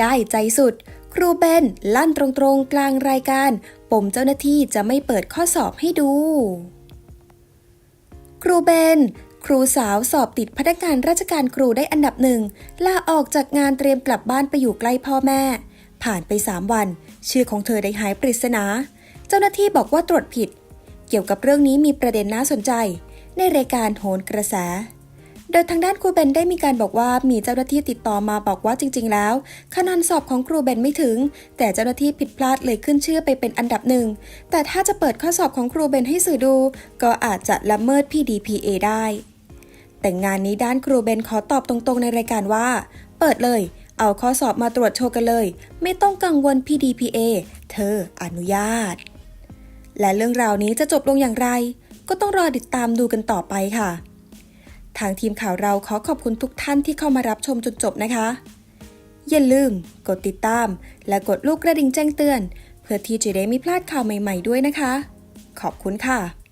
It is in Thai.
ได้ใจสุด ครูเบนลั่นตรงๆ กลางรายการ ปมเจ้าหน้าที่จะไม่เปิดข้อสอบให้ดู ครูเบน ครูสาวสอบติดพนักงานราชการครูได้อันดับหนึ่งลาออกจากงานเตรียมกลับบ้านไปอยู่ใกล้พ่อแม่ ผ่านไป 3 วัน ชื่อของเธอได้หายปริศนา เจ้าหน้าที่บอกว่าตรวจผิด เกี่ยวกับเรื่องนี้มีประเด็นน่าสนใจ ในรายการโหนกระแส โดยทางด้านครูเบนได้มีการบอกว่ามีเจ้าหน้าที่ติดต่อมาบอกว่าจริง ๆ แล้ว คะแนนสอบของครูเบนไม่ถึง แต่เจ้าหน้าที่ผิดพลาดเลยขึ้นชื่อไปเป็นอันดับหนึ่ง แต่ถ้าจะเปิดข้อสอบของครูเบนให้สื่อดู ก็อาจจะละเมิด PDPA ได้ แต่งานนี้ด้านครูเบนขอตอบตรงๆ ในรายการว่า เปิดเลย เอาข้อสอบมาตรวจโชว์กันเลย ไม่ต้องกังวล PDPA เธออนุญาต และเรื่องราวนี้จะจบลงอย่างไร ก็ต้องรอติดตามดูกันต่อไปค่ะ ทางทีมข่าวเราขอขอบคุณทุกท่านที่เข้ามารับชมจนจบนะคะ อย่าลืม กดติดตาม และกดลูกกระดิ่งแจ้งเตือน เพื่อที่จะได้ไม่พลาดข่าวใหม่ ๆ ด้วยนะคะ ขอบคุณค่ะ